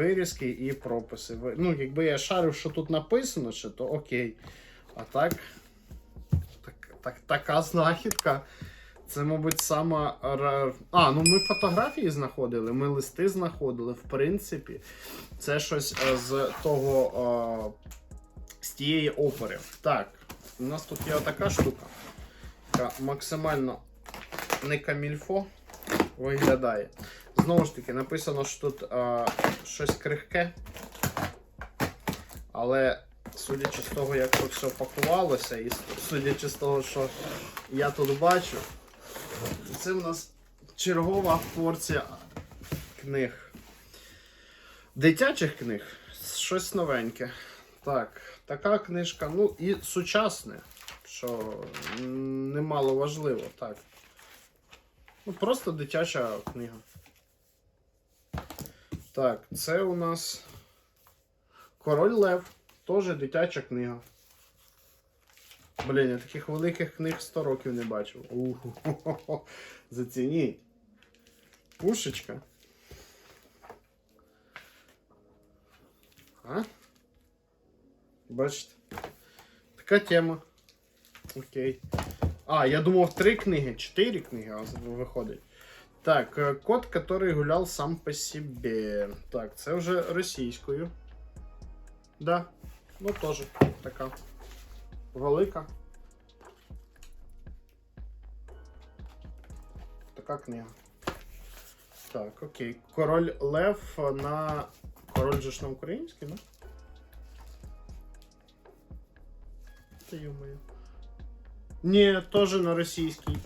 вирізки і прописи. Ну, якби я шарив, що тут написано, ще, то окей. А так, так, так така знахідка. Це, мабуть, сама. А, ну ми фотографії знаходили, ми листи знаходили. В принципі, це щось е, з того. е, з тієї опери. Так, у нас тут є отака штука, яка максимально не камільфо виглядає. Знову ж таки, написано, що тут е, щось крихке. Але судячи з того, як тут все пакувалося, і судячи з того, що я тут бачу, це в нас чергова порція книг. Дитячих книг. Щось новеньке. Так, така книжка, ну і сучасне, що немало важливо, так. Ну, просто дитяча книга. Так, це у нас Король Лев. Теж дитяча книга. Блін, я таких великих книг 100 років не бачив. Уху. Зацініть. Пушечка. А? Бачите? Така тема. Окей. А, я думав три книги, чотири книги а виходить. Так, е, кот, который гулял сам по себе. Так, це вже російською. Да. Ну теж така. Велика. Така книга. Так, окей. Король Лев на. Король же ж на українській, да? Та ё-моё. Ні, теж на російській.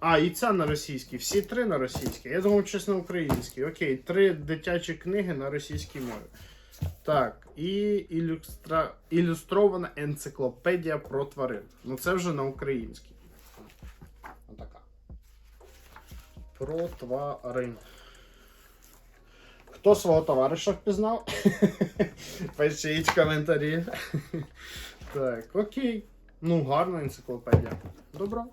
А, і ця на російській. Всі три на російській. Я думав, щось на українській. Окей, три дитячі книги на російській мові. Так, і ілюстра... ілюстрована енциклопедія про тварин. Ну це вже на українській. Отака. Про тварин. Хто свого товариша впізнав? Пишіть коментарі. Так, окей. Ну, гарна енциклопедія. Добро.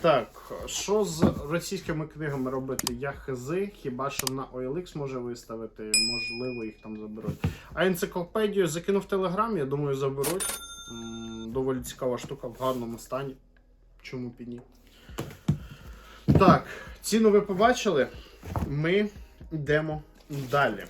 Так, що з російськими книгами робити? Я хзи, хіба що на OLX може виставити, можливо, їх там заберуть. А енциклопедію закинув в Телеграм, я думаю, заберуть. Доволі цікава штука в гарному стані. Чому б і ні? Так, ціну ви побачили. Ми йдемо далі.